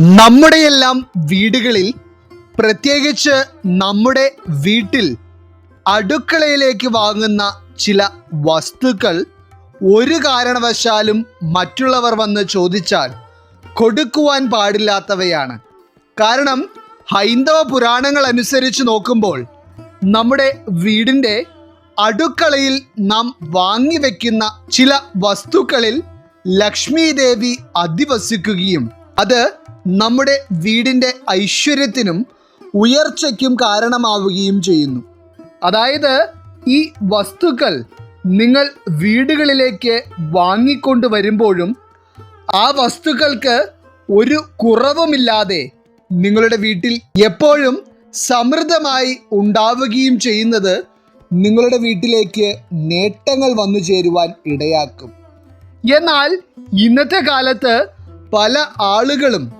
നമ്മുടെയെല്ലാം വീടുകളിൽ പ്രത്യേകിച്ച് നമ്മുടെ വീട്ടിൽ അടുക്കളയിലേക്ക് വാങ്ങുന്ന ചില വസ്തുക്കൾ ഒരു കാരണവശാലും മറ്റുള്ളവർ വന്ന് ചോദിച്ചാൽ കൊടുക്കുവാൻ പാടില്ലാത്തവയാണ്. കാരണം ഹൈന്ദവ പുരാണങ്ങൾ അനുസരിച്ച് നോക്കുമ്പോൾ നമ്മുടെ വീടിന്റെ അടുക്കളയിൽ നാം വാങ്ങിവെക്കുന്ന ചില വസ്തുക്കളിൽ ലക്ഷ്മി ദേവി അധിവസിക്കുകയും അത് നമ്മുടെ വീടിന്റെ ഐശ്വര്യത്തിനും ഉയർച്ചയ്ക്കും കാരണമാവുകയും ചെയ്യുന്നു. അതായത് ഈ വസ്തുക്കൾ നിങ്ങൾ വീടുകളിലേക്ക് വാങ്ങിക്കൊണ്ട് വരുമ്പോഴും ആ വസ്തുക്കൾക്ക് ഒരു കുറവുമില്ലാതെ നിങ്ങളുടെ വീട്ടിൽ എപ്പോഴും സമൃദ്ധമായി ഉണ്ടാവുകയും ചെയ്യുന്നത് നിങ്ങളുടെ വീട്ടിലേക്ക് നേട്ടങ്ങൾ വന്നു ചേരുവാൻ ഇടയാക്കും. എന്നാൽ ഇന്നത്തെ കാലത്ത് പല ആളുകളും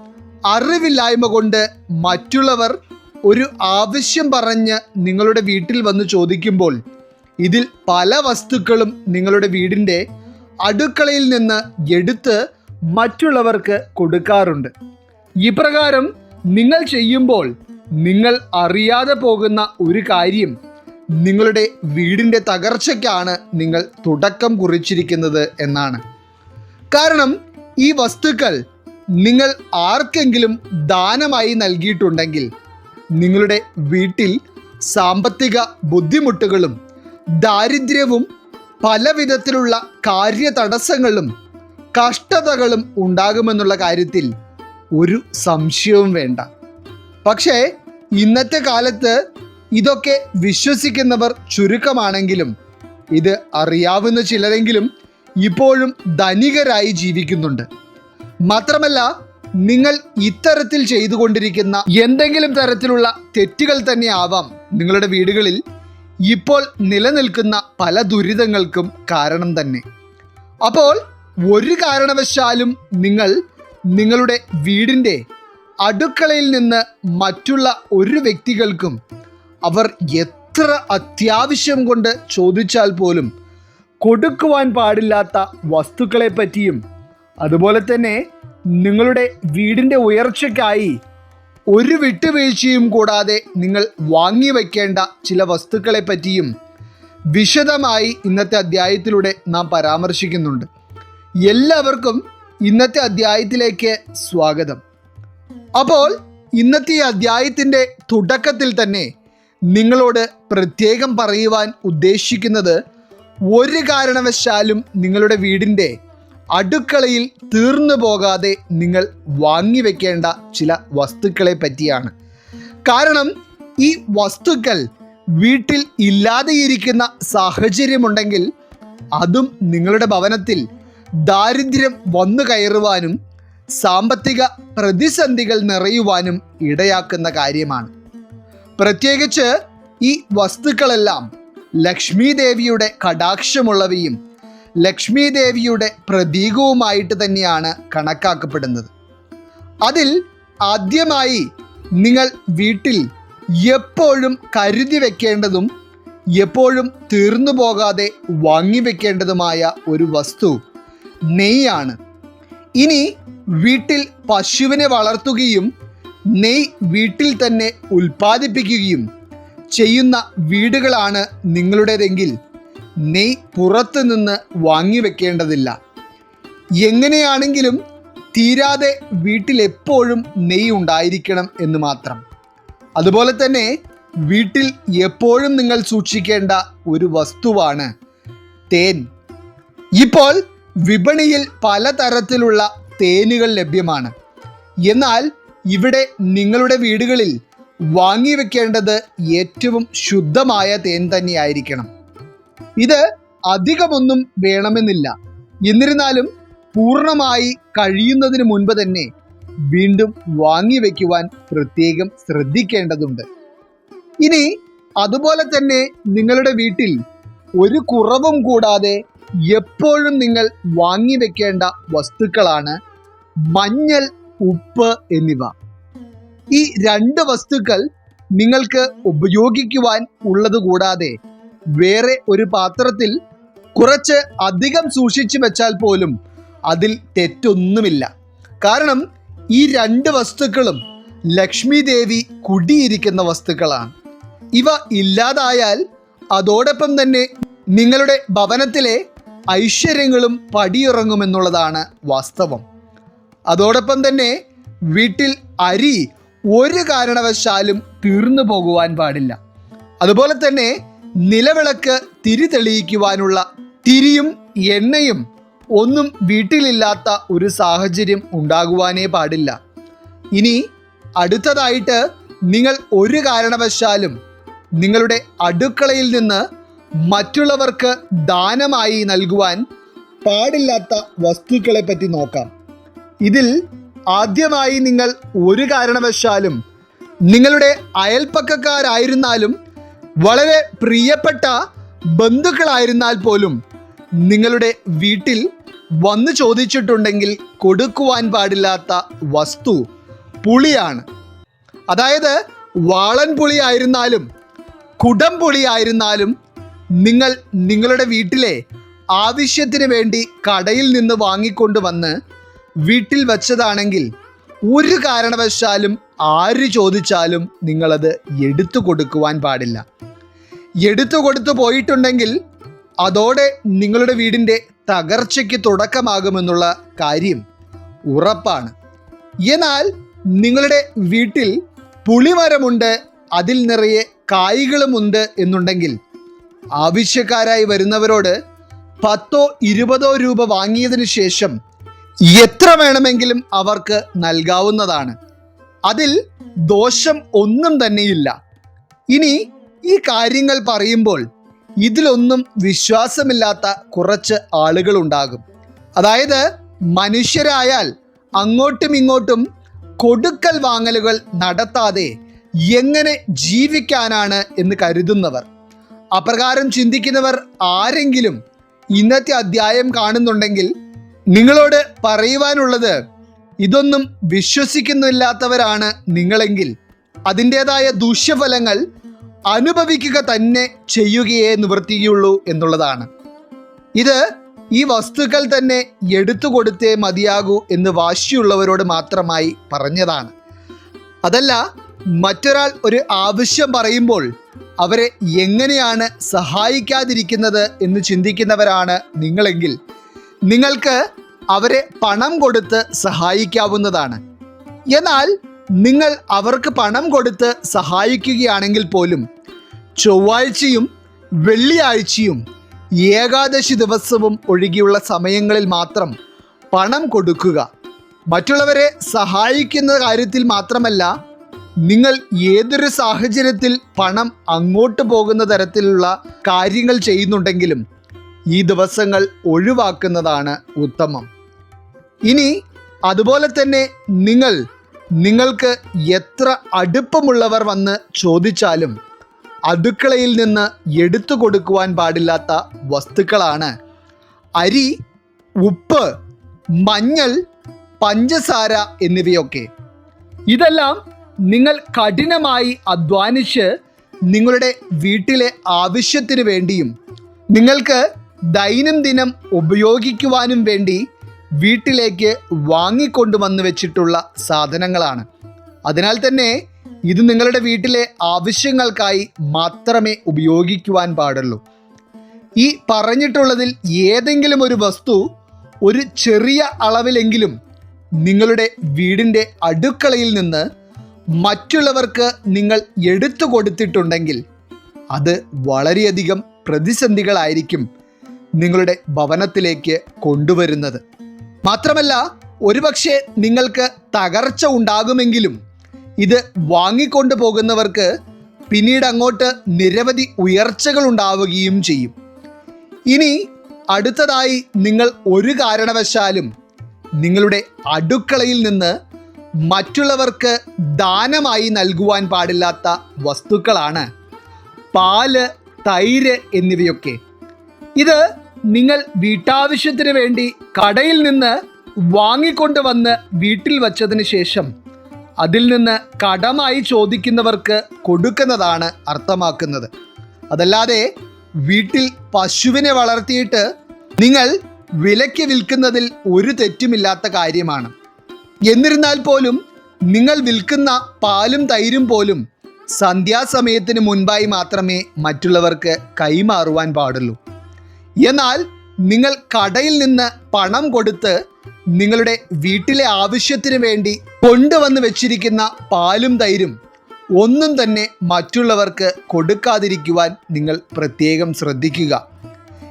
അറിവില്ലായ്മ കൊണ്ട് മറ്റുള്ളവർ ഒരു ആവശ്യം പറഞ്ഞ് നിങ്ങളുടെ വീട്ടിൽ വന്ന് ചോദിക്കുമ്പോൾ ഇതിൽ പല വസ്തുക്കളും നിങ്ങളുടെ വീടിന്റെ അടുക്കളയിൽ നിന്ന് എടുത്ത് മറ്റുള്ളവർക്ക് കൊടുക്കാറുണ്ട്. ഇപ്രകാരം നിങ്ങൾ ചെയ്യുമ്പോൾ നിങ്ങൾ അറിയാതെ പോകുന്ന ഒരു കാര്യം നിങ്ങളുടെ വീടിന്റെ തകർച്ചയ്ക്കാണ് നിങ്ങൾ തുടക്കം കുറിച്ചിരിക്കുന്നത് എന്നാണ്. കാരണം ഈ വസ്തുക്കൾ നിങ്ങൾ ആർക്കെങ്കിലും ദാനമായി നൽകിയിട്ടുണ്ടെങ്കിൽ നിങ്ങളുടെ വീട്ടിൽ സാമ്പത്തിക ബുദ്ധിമുട്ടുകളും ദാരിദ്ര്യവും പലവിധത്തിലുള്ള കാര്യതടസ്സങ്ങളും കഷ്ടതകളും ഉണ്ടാകുമെന്നുള്ള കാര്യത്തിൽ ഒരു സംശയവും വേണ്ട. പക്ഷേ ഇന്നത്തെ കാലത്ത് ഇതൊക്കെ വിശ്വസിക്കുന്നവർ ചുരുക്കമാണെങ്കിലും ഇത് അറിയാവുന്ന ചിലരെങ്കിലും ഇപ്പോഴും ധനികരായി ജീവിക്കുന്നുണ്ട്. മാത്രമല്ല നിങ്ങൾ ഇത്തരത്തിൽ ചെയ്തുകൊണ്ടിരിക്കുന്ന എന്തെങ്കിലും തരത്തിലുള്ള തെറ്റുകൾ തന്നെ ആവാം നിങ്ങളുടെ വീടുകളിൽ ഇപ്പോൾ നിലനിൽക്കുന്ന പല ദുരിതങ്ങൾക്കും കാരണം തന്നെ. അപ്പോൾ ഒരു കാരണവശാലും നിങ്ങൾ നിങ്ങളുടെ വീടിന്റെ അടുക്കളയിൽ നിന്ന് മറ്റുള്ള ഒരു വ്യക്തികൾക്കും അവർ എത്ര അത്യാവശ്യം കൊണ്ട് ചോദിച്ചാൽ പോലും കൊടുക്കുവാൻ പാടില്ലാത്ത വസ്തുക്കളെ പറ്റിയും അതുപോലെ തന്നെ നിങ്ങളുടെ വീടിന്റെ ഉയർച്ചയ്ക്കായി ഒരു വിട്ടുവീഴ്ചയും കൂടാതെ നിങ്ങൾ വാങ്ങി വയ്ക്കേണ്ട ചില വസ്തുക്കളെ പറ്റിയും വിശദമായി ഇന്നത്തെ അധ്യായത്തിലൂടെ നാം പരാമർശിക്കുന്നുണ്ട്. എല്ലാവർക്കും ഇന്നത്തെ അധ്യായത്തിലേക്ക് സ്വാഗതം. അപ്പോൾ ഇന്നത്തെ അധ്യായത്തിന്റെ തുടക്കത്തിൽ തന്നെ നിങ്ങളോട് പ്രത്യേകം പറയുവാൻ ഉദ്ദേശിക്കുന്നത് ഒരു കാരണവശാലും നിങ്ങളുടെ വീടിന്റെ അടുക്കളയിൽ തീർന്നു പോകാതെ നിങ്ങൾ വാങ്ങിവെക്കേണ്ട ചില വസ്തുക്കളെ പറ്റിയാണ്. കാരണം ഈ വസ്തുക്കൾ വീട്ടിൽ ഇല്ലാതെയിരിക്കുന്ന സാഹചര്യമുണ്ടെങ്കിൽ അതും നിങ്ങളുടെ ഭവനത്തിൽ ദാരിദ്ര്യം വന്നു കയറുവാനും സാമ്പത്തിക പ്രതിസന്ധികൾ നിറയുവാനും ഇടയാക്കുന്ന കാര്യമാണ്. പ്രത്യേകിച്ച് ഈ വസ്തുക്കളെല്ലാം ലക്ഷ്മി ദേവിയുടെ കടാക്ഷമുള്ളവയും ലക്ഷ്മി ദേവിയുടെ പ്രതീകവുമായിട്ട് തന്നെയാണ് കണക്കാക്കപ്പെടുന്നത്. അതിൽ ആദ്യമായി നിങ്ങൾ വീട്ടിൽ എപ്പോഴും കരുതി വെക്കേണ്ടതും എപ്പോഴും തീർന്നു പോകാതെ വാങ്ങി വെക്കേണ്ടതുമായ ഒരു വസ്തു നെയ്യാണ്. ഇനി വീട്ടിൽ പശുവിനെ വളർത്തുകയും നെയ് വീട്ടിൽ തന്നെ ഉൽപ്പാദിപ്പിക്കുകയും ചെയ്യുന്ന വീടുകളാണ് നിങ്ങളുടേതെങ്കിൽ നെയ് പുറത്ത് നിന്ന് വാങ്ങി വെക്കേണ്ടതില്ല എങ്ങനെയാണെങ്കിലും തീരാതെ വീട്ടിലെപ്പോഴും നെയ്യ് ഉണ്ടായിരിക്കണം എന്ന് മാത്രം. അതുപോലെ തന്നെ വീട്ടിൽ എപ്പോഴും നിങ്ങൾ സൂക്ഷിക്കേണ്ട ഒരു വസ്തുവാണ് തേൻ. ഇപ്പോൾ വിപണിയിൽ പലതരത്തിലുള്ള തേനുകൾ ലഭ്യമാണ്. എന്നാൽ ഇവിടെ നിങ്ങളുടെ വീടുകളിൽ വാങ്ങി വെക്കേണ്ടത് ഏറ്റവും ശുദ്ധമായ തേൻ തന്നെയായിരിക്കണം. ഇത് അധികമൊന്നും വേണമെന്നില്ല. എന്നിരുന്നാലും പൂർണമായി കഴിയുന്നതിന് മുൻപ് തന്നെ വീണ്ടും വാങ്ങി വെക്കുവാൻ പ്രത്യേകം ശ്രദ്ധിക്കേണ്ടതുണ്ട്. ഇനി അതുപോലെ തന്നെ നിങ്ങളുടെ വീട്ടിൽ ഒരു കുറവും കൂടാതെ എപ്പോഴും നിങ്ങൾ വാങ്ങി വെക്കേണ്ട വസ്തുക്കളാണ് മഞ്ഞൾ ഉപ്പ് എന്നിവ. ഈ രണ്ട് വസ്തുക്കൾ നിങ്ങൾക്ക് ഉപയോഗിക്കുവാൻ ഉള്ളത് കൂടാതെ വേറെ ഒരു പാത്രത്തിൽ കുറച്ച് അധികം സൂക്ഷിച്ചു വെച്ചാൽ പോലും അതിൽ തെറ്റൊന്നുമില്ല. കാരണം ഈ രണ്ട് വസ്തുക്കളും ലക്ഷ്മി ദേവി കുടിയിരിക്കുന്ന വസ്തുക്കളാണ്. ഇവ ഇല്ലാതായാൽ അതോടൊപ്പം തന്നെ നിങ്ങളുടെ ഭവനത്തിലെ ഐശ്വര്യങ്ങളും പടിയിറങ്ങുമെന്നുള്ളതാണ് വാസ്തവം. അതോടൊപ്പം തന്നെ വീട്ടിൽ അരി ഒരു കാരണവശാലും തീർന്നു പോകുവാൻ പാടില്ല. അതുപോലെ തന്നെ നിലവിളക്ക് തിരി തെളിയിക്കുവാനുള്ള തിരിയും എണ്ണയും ഒന്നും വീട്ടിലില്ലാത്ത ഒരു സാഹചര്യം ഉണ്ടാകുവാനേ പാടില്ല. ഇനി അടുത്തതായിട്ട് നിങ്ങൾ ഒരു കാരണവശാലും നിങ്ങളുടെ അടുക്കളയിൽ നിന്ന് മറ്റുള്ളവർക്ക് ദാനമായി നൽകുവാൻ പാടില്ലാത്ത വസ്തുക്കളെ പറ്റി നോക്കാം. ഇതിൽ ആദ്യമായി നിങ്ങൾ ഒരു കാരണവശാലും നിങ്ങളുടെ അയൽപ്പക്കക്കാരായിരുന്നാലും വളരെ പ്രിയപ്പെട്ട ബന്ധുക്കളായിരുന്നാൽ പോലും നിങ്ങളുടെ വീട്ടിൽ വന്നു ചോദിച്ചിട്ടുണ്ടെങ്കിൽ കൊടുക്കുവാൻ പാടില്ലാത്ത വസ്തു പുളിയാണ്. അതായത് വാളൻ പുളിയായിരുന്നാലും കുടം പുളിയായിരുന്നാലും നിങ്ങൾ നിങ്ങളുടെ വീട്ടിലെ ആവശ്യത്തിന് വേണ്ടി കടയിൽ നിന്ന് വാങ്ങിക്കൊണ്ട് വന്ന് വീട്ടിൽ വച്ചതാണെങ്കിൽ ഒരു കാരണവശാലും ആര് ചോദിച്ചാലും നിങ്ങളത് എടുത്തു കൊടുക്കുവാൻ പാടില്ല. എടുത്തു കൊടുത്തു പോയിട്ടുണ്ടെങ്കിൽ അതോടെ നിങ്ങളുടെ വീടിന്റെ തകർച്ചയ്ക്ക് തുടക്കമാകുമെന്നുള്ള കാര്യം ഉറപ്പാണ്. എന്നാൽ നിങ്ങളുടെ വീട്ടിൽ പുളിമരമുണ്ട് അതിൽ നിറയെ കായ്കളുമുണ്ട് എന്നുണ്ടെങ്കിൽ ആവശ്യക്കാരായി വരുന്നവരോട് പത്തോ ഇരുപതോ രൂപ വാങ്ങിയതിനു ശേഷം എത്ര വേണമെങ്കിലും അവർക്ക് നൽകാവുന്നതാണ്. അതിൽ ദോഷം ഒന്നും തന്നെയില്ല. ഇനി ഈ കാര്യങ്ങൾ പറയുമ്പോൾ ഇതിലൊന്നും വിശ്വാസമില്ലാത്ത കുറച്ച് ആളുകളുണ്ടാകും അതായത് മനുഷ്യരായാൽ അങ്ങോട്ടും ഇങ്ങോട്ടും കൊടുക്കൽ വാങ്ങലുകൾ നടത്താതെ എങ്ങനെ ജീവിക്കാനാണ് എന്ന് കരുതുന്നവർ. അപ്രകാരം ചിന്തിക്കുന്നവർ ആരെങ്കിലും ഇന്നത്തെ അധ്യായം കാണുന്നുണ്ടെങ്കിൽ നിങ്ങളോട് പറയുവാനുള്ളത് ഇതൊന്നും വിശ്വസിക്കുന്നില്ലാത്തവരാണ് നിങ്ങളെങ്കിൽ. അതിന്റെതായ ദൂഷ്യഫലങ്ങൾ അനുഭവിക്കുക തന്നെ ചെയ്യുകയേ നിവർത്തിയുള്ളൂ എന്നുള്ളതാണ്. ഇത് ഈ വസ്തുക്കൾ തന്നെ എടുത്തു കൊടുത്തേ മതിയാകൂ എന്ന് വാശിയുള്ളവരോട് മാത്രമായി പറഞ്ഞതാണ്. അതല്ല മറ്റൊരാൾ ഒരു ആവശ്യം പറയുമ്പോൾ അവരെ എങ്ങനെയാണ് സഹായിക്കാതിരിക്കുന്നത് എന്ന് ചിന്തിക്കുന്നവരാണ് നിങ്ങളെങ്കിൽ. നിങ്ങൾക്ക് അവരെ പണം കൊടുത്ത് സഹായിക്കാവുന്നതാണ്. എന്നാൽ നിങ്ങൾ അവർക്ക് പണം കൊടുത്ത് സഹായിക്കുകയാണെങ്കിൽ പോലും ചൊവ്വാഴ്ചയും വെള്ളിയാഴ്ചയും ഏകാദശി ദിവസവും ഒഴികെയുള്ള സമയങ്ങളിൽ മാത്രം പണം കൊടുക്കുക. മറ്റുള്ളവരെ സഹായിക്കുന്ന കാര്യത്തിൽ മാത്രമല്ല നിങ്ങൾ ഏതൊരു സാഹചര്യത്തിൽ പണം അങ്ങോട്ട് പോകുന്ന തരത്തിലുള്ള കാര്യങ്ങൾ ചെയ്യുന്നുണ്ടെങ്കിലും ഈ ദിവസങ്ങൾ ഒഴിവാക്കുന്നതാണ് ഉത്തമം. ഇനി അതുപോലെ തന്നെ നിങ്ങൾ നിങ്ങൾക്ക് എത്ര അടുപ്പമുള്ളവർ വന്ന് ചോദിച്ചാലും അടുക്കളയിൽ നിന്ന് എടുത്തു കൊടുക്കുവാൻ പാടില്ലാത്ത വസ്തുക്കളാണ്. അരി ഉപ്പ് മഞ്ഞൾ പഞ്ചസാര എന്നിവയൊക്കെ. ഇതെല്ലാം നിങ്ങൾ കഠിനമായി അധ്വാനിച്ച് നിങ്ങളുടെ വീട്ടിലെ ആവശ്യത്തിന് വേണ്ടിയും നിങ്ങൾക്ക് ദൈനംദിനം ഉപയോഗിക്കുവാനും വേണ്ടി വീട്ടിലേക്ക് വാങ്ങിക്കൊണ്ടുവന്നു വെച്ചിട്ടുള്ള സാധനങ്ങളാണ്. അതിനാൽ തന്നെ ഇത് നിങ്ങളുടെ വീട്ടിലെ ആവശ്യങ്ങൾക്കായി മാത്രമേ ഉപയോഗിക്കുവാൻ പാടുള്ളൂ. ഈ പറഞ്ഞിട്ടുള്ളതിൽ ഏതെങ്കിലും ഒരു വസ്തു ഒരു ചെറിയ അളവിലെങ്കിലും നിങ്ങളുടെ വീടിന്റെ അടുക്കളയിൽ നിന്ന് മറ്റുള്ളവർക്ക് നിങ്ങൾ എടുത്തു കൊടുത്തിട്ടുണ്ടെങ്കിൽ അത് വളരെയധികം പ്രതിസന്ധികളായിരിക്കും. നിങ്ങളുടെ ഭവനത്തിലേക്ക് കൊണ്ടുവരുന്നത്. മാത്രമല്ല ഒരുപക്ഷെ നിങ്ങൾക്ക് തകർച്ച ഉണ്ടാകുമെങ്കിലും ഇത് വാങ്ങിക്കൊണ്ടു പോകുന്നവർക്ക് പിന്നീട് അങ്ങോട്ട് നിരവധി ഉയർച്ചകൾ ഉണ്ടാവുകയും ചെയ്യും. ഇനി അടുത്തതായി നിങ്ങൾ ഒരു കാരണവശാലും നിങ്ങളുടെ അടുക്കളയിൽ നിന്ന് മറ്റുള്ളവർക്ക് ദാനമായി നൽകുവാൻ പാടില്ലാത്ത വസ്തുക്കളാണ്. പാൽ തൈര് എന്നിവയൊക്കെ. ഇത് നിങ്ങൾ വീട്ടാവശ്യത്തിന് വേണ്ടി കടയിൽ നിന്ന് വാങ്ങിക്കൊണ്ട് വന്ന് വീട്ടിൽ വച്ചതിന് ശേഷം അതിൽ നിന്ന് കടമായി ചോദിക്കുന്നവർക്ക് കൊടുക്കുന്നതാണ് അർത്ഥമാക്കുന്നത്. അതല്ലാതെ വീട്ടിൽ പശുവിനെ വളർത്തിയിട്ട് നിങ്ങൾ വിലയ്ക്ക് വിൽക്കുന്നതിൽ ഒരു തെറ്റുമില്ലാത്ത കാര്യമാണ്. എന്നിരുന്നാൽ പോലും നിങ്ങൾ വിൽക്കുന്ന പാലും തൈരും പോലും സന്ധ്യാസമയത്തിന് മുൻപായി മാത്രമേ മറ്റുള്ളവർക്ക് കൈമാറുവാൻ പാടുള്ളൂ. എന്നാൽ നിങ്ങൾ കടയിൽ നിന്ന് പണം കൊടുത്ത് നിങ്ങളുടെ വീട്ടിലെ ആവശ്യത്തിന് വേണ്ടി കൊണ്ടുവന്ന് വെച്ചിരിക്കുന്ന പാലും തൈരും ഒന്നും തന്നെ മറ്റുള്ളവർക്ക് കൊടുക്കാതിരിക്കുവാൻ നിങ്ങൾ പ്രത്യേകം ശ്രദ്ധിക്കുക.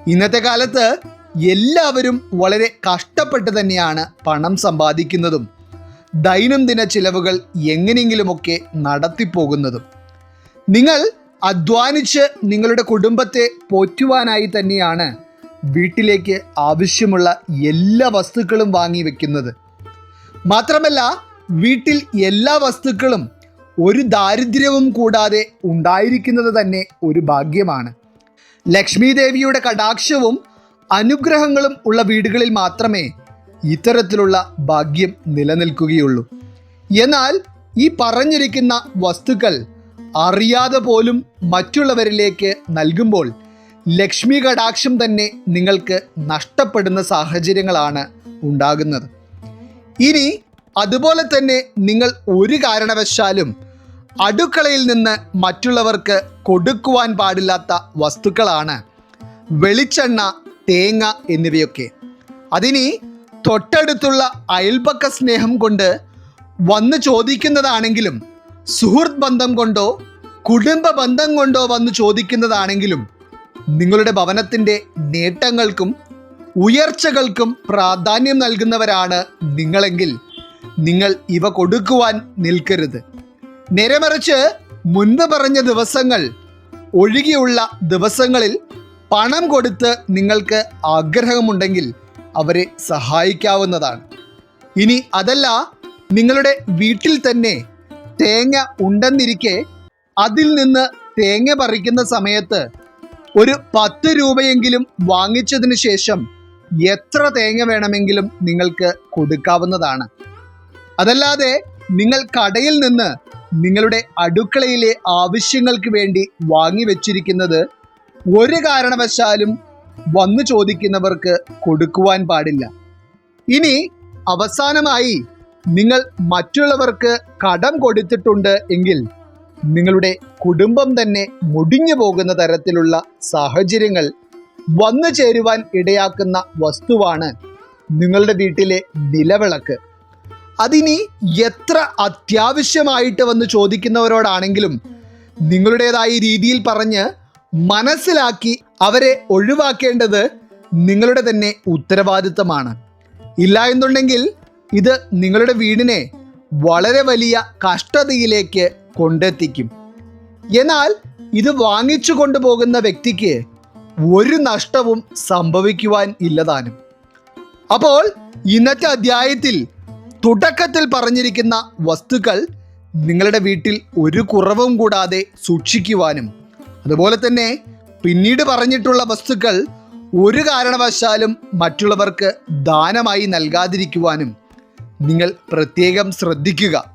ഇന്നത്തെ കാലത്ത് എല്ലാവരും വളരെ കഷ്ടപ്പെട്ട് തന്നെയാണ് പണം സമ്പാദിക്കുന്നതും ദൈനംദിന ചിലവുകൾ എങ്ങനെയെങ്കിലുമൊക്കെ നടത്തിപ്പോകുന്നതും. നിങ്ങൾ അധ്വാനിച്ച് നിങ്ങളുടെ കുടുംബത്തെ പോറ്റുവാനായി തന്നെയാണ് വീട്ടിലേക്ക് ആവശ്യമുള്ള എല്ലാ വസ്തുക്കളും വാങ്ങി വെക്കുന്നത്. മാത്രമല്ല വീട്ടിൽ എല്ലാ വസ്തുക്കളും ഒരു ദാരിദ്ര്യവും കൂടാതെ ഉണ്ടായിരിക്കുന്നത് തന്നെ ഒരു ഭാഗ്യമാണ്. ലക്ഷ്മി ദേവിയുടെ കടാക്ഷവും അനുഗ്രഹങ്ങളും ഉള്ള വീടുകളിൽ മാത്രമേ ഇത്തരത്തിലുള്ള ഭാഗ്യം നിലനിൽക്കുകയുള്ളൂ. എന്നാൽ ഈ പറഞ്ഞിരിക്കുന്ന വസ്തുക്കൾ അറിയാതെ പോലും മറ്റുള്ളവരിലേക്ക് നൽകുമ്പോൾ ലക്ഷ്മി കടാക്ഷം തന്നെ നിങ്ങൾക്ക് നഷ്ടപ്പെടുന്ന സാഹചര്യങ്ങളാണ് ഉണ്ടാകുന്നത്. ഇനി അതുപോലെ തന്നെ നിങ്ങൾ ഒരു കാരണവശാലും അടുക്കളയിൽ നിന്ന് മറ്റുള്ളവർക്ക് കൊടുക്കുവാൻ പാടില്ലാത്ത വസ്തുക്കളാണ് വെളിച്ചെണ്ണ തേങ്ങ എന്നിവയൊക്കെ. അതിനി തൊട്ടടുത്തുള്ള അയൽപക്ക സ്നേഹം കൊണ്ട് വന്ന് ചോദിക്കുന്നതാണെങ്കിലും സുഹൃത്ത് ബന്ധം കൊണ്ടോ കുടുംബ ബന്ധം കൊണ്ടോ വന്ന് ചോദിക്കുന്നതാണെങ്കിലും നിങ്ങളുടെ ഭവനത്തിന്റെ നേട്ടങ്ങൾക്കും ഉയർച്ചകൾക്കും പ്രാധാന്യം നൽകുന്നവരാണ് നിങ്ങളെങ്കിൽ നിങ്ങൾ ഇവ കൊടുക്കുവാൻ നിൽക്കരുത്. നേരെമറിച്ച് മുൻപ് പറഞ്ഞ ദിവസങ്ങൾ ഒഴികെയുള്ള ദിവസങ്ങളിൽ പണം കൊടുത്ത് നിങ്ങൾക്ക് ആഗ്രഹമുണ്ടെങ്കിൽ അവരെ സഹായിക്കാവുന്നതാണ്. ഇനി അതല്ല നിങ്ങളുടെ വീട്ടിൽ തന്നെ തേങ്ങ ഉണ്ടെന്നിരിക്കെ അതിൽ നിന്ന് തേങ്ങ പറിക്കുന്ന സമയത്ത് ഒരു പത്ത് രൂപയെങ്കിലും വാങ്ങിച്ചതിന് ശേഷം എത്ര തേങ്ങ വേണമെങ്കിലും നിങ്ങൾക്ക് കൊടുക്കാവുന്നതാണ്. അതല്ലാതെ നിങ്ങൾ കടയിൽ നിന്ന് നിങ്ങളുടെ അടുക്കളയിലെ ആവശ്യങ്ങൾക്ക് വേണ്ടി വാങ്ങി വെച്ചിരിക്കുന്നത് ഒരു കാരണവശാലും വന്നു ചോദിക്കുന്നവർക്ക് കൊടുക്കുവാൻ പാടില്ല. ഇനി അവസാനമായി നിങ്ങൾ മറ്റുള്ളവർക്ക് കടം കൊടുത്തിട്ടുണ്ട് എങ്കിൽ നിങ്ങളുടെ കുടുംബം തന്നെ മുടിഞ്ഞു പോകുന്ന തരത്തിലുള്ള സാഹചര്യങ്ങൾ വന്നു ചേരുവാൻ ഇടയാക്കുന്ന വസ്തുവാണ് നിങ്ങളുടെ വീട്ടിലെ നിലവിളക്ക്. അതിനി എത്ര അത്യാവശ്യമായിട്ട് വന്ന് ചോദിക്കുന്നവരോടാണെങ്കിലും നിങ്ങളുടേതായ രീതിയിൽ പറഞ്ഞ് മനസ്സിലാക്കി അവരെ ഒഴിവാക്കേണ്ടത് നിങ്ങളുടെ തന്നെ ഉത്തരവാദിത്തമാണ്. ഇല്ല എന്നുണ്ടെങ്കിൽ ഇത് നിങ്ങളുടെ വീടിനെ വളരെ വലിയ കഷ്ടതയിലേക്ക് കൊണ്ടെത്തിക്കും. എന്നാൽ ഇത് വാങ്ങിച്ചു കൊണ്ടുപോകുന്ന വ്യക്തിക്ക് ഒരു നഷ്ടവും സംഭവിക്കുവാൻ ഇല്ലതാനും. അപ്പോൾ ഇന്നത്തെ അധ്യായത്തിൽ തുടക്കത്തിൽ പറഞ്ഞിരിക്കുന്ന വസ്തുക്കൾ നിങ്ങളുടെ വീട്ടിൽ ഒരു കുറവും കൂടാതെ സൂക്ഷിക്കുവാനും അതുപോലെ തന്നെ പിന്നീട് പറഞ്ഞിട്ടുള്ള വസ്തുക്കൾ ഒരു കാരണവശാലും മറ്റുള്ളവർക്ക് ദാനമായി നൽകാതിരിക്കുവാനും നിങ്ങൾ പ്രത്യേകം ശ്രദ്ധിക്കുക.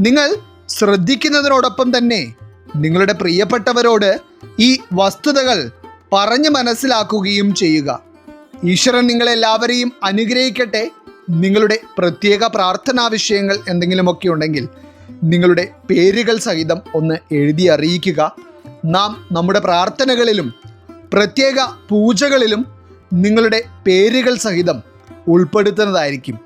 നിങ്ങൾ ശ്രദ്ധിക്കുന്നതിനോടൊപ്പം തന്നെ നിങ്ങളുടെ പ്രിയപ്പെട്ടവരോട് ഈ വസ്തുതകൾ പറഞ്ഞു മനസ്സിലാക്കുകയും ചെയ്യുക. ഈശ്വരൻ നിങ്ങളെല്ലാവരെയും അനുഗ്രഹിക്കട്ടെ. നിങ്ങളുടെ പ്രത്യേക പ്രാർത്ഥനാ വിഷയങ്ങൾ എന്തെങ്കിലുമൊക്കെ ഉണ്ടെങ്കിൽ നിങ്ങളുടെ പേരുകൾ സഹിതം ഒന്ന് എഴുതി അറിയിക്കുക. നാം നമ്മുടെ പ്രാർത്ഥനകളിലും പ്രത്യേക പൂജകളിലും നിങ്ങളുടെ പേരുകൾ സഹിതം ഉൾപ്പെടുത്തുന്നതായിരിക്കും.